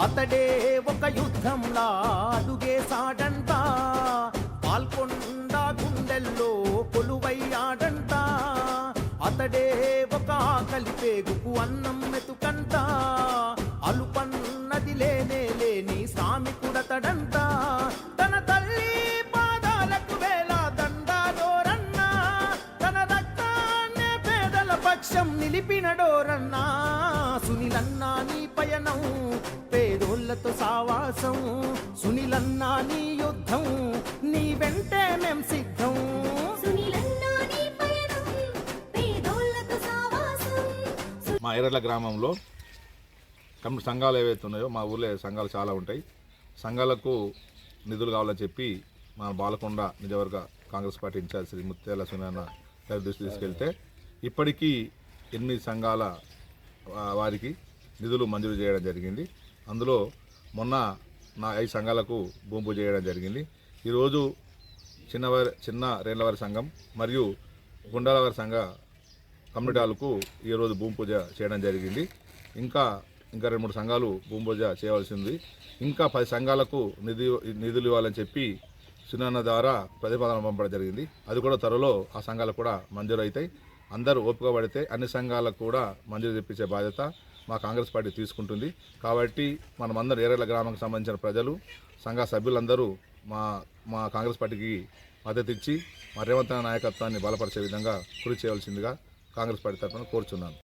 అతడే ఒక యుద్ధంలా అడుగేశాడంట. పాల్కొండ గుండెల్లో కొలువయ్యాడంట. అతడే ఒక ఆకలి పేగుకు అన్నం మెతుకంట అలుపన్నది లేనే లేని శ్రామికుడతడంట. తన తల్లి పాదాలకు వేల దండాడోరన్నా తన రక్తాన్నే పేదల పక్షం నిలిపినడోరన్నా సునిలన్నా నీ పయనం పేదోళ్ళతో సావాసం సునిలన్నా నీ యుద్ధం నీ వెంటే మేం సిద్ధం. మా ఎర్రల గ్రామంలో కమిటీ సంఘాలు ఏవైతే ఉన్నాయో మా ఊర్లో సంఘాలు చాలా ఉంటాయి. సంఘాలకు నిధులు కావాలని చెప్పి మా Balkonda నిజవర్గ Congress party incharge Shri Muthyala Sunanna గారి దృష్టి తీసుకెళ్తే ఇప్పటికీ ఎనిమిది సంఘాల వారికి నిధులు మంజూరు చేయడం జరిగింది. అందులో మొన్న నా ఐదు సంఘాలకు భూమి పూజ చేయడం జరిగింది. ఈరోజు చిన్నవారి చిన్న రేళ్ళవారి సంఘం మరియు గుండాలవారి సంఘ కమ్యూనిటీ హాల్కు ఈరోజు భూమి పూజ చేయడం జరిగింది. ఇంకా ఇంకా రెండు మూడు సంఘాలు భూమి పూజ చేయవలసింది. ఇంకా పది సంఘాలకు నిధి నిధులు ఇవ్వాలని చెప్పి సునాన్న ద్వారా ప్రతిపాదన పంపడం జరిగింది. అది కూడా త్వరలో ఆ సంఘాలు కూడా మంజూరు అవుతాయి. అందరూ ఓపిక పడితే అన్ని సంఘాలకు కూడా మంజూరు తెప్పించే బాధ్యత మా కాంగ్రెస్ పార్టీ తీసుకుంటుంది. కాబట్టి మనమందరం ఏరేళ్ళ గ్రామానికి సంబంధించిన ప్రజలు సంఘ సభ్యులందరూ మా మా కాంగ్రెస్ పార్టీకి మద్దతు ఇచ్చి మా రేవంత్ నాయకత్వాన్ని బలపరిచే విధంగా కృషి చేయవలసిందిగా కాంగ్రెస్ పార్టీ తరఫున కోరుచున్నాను.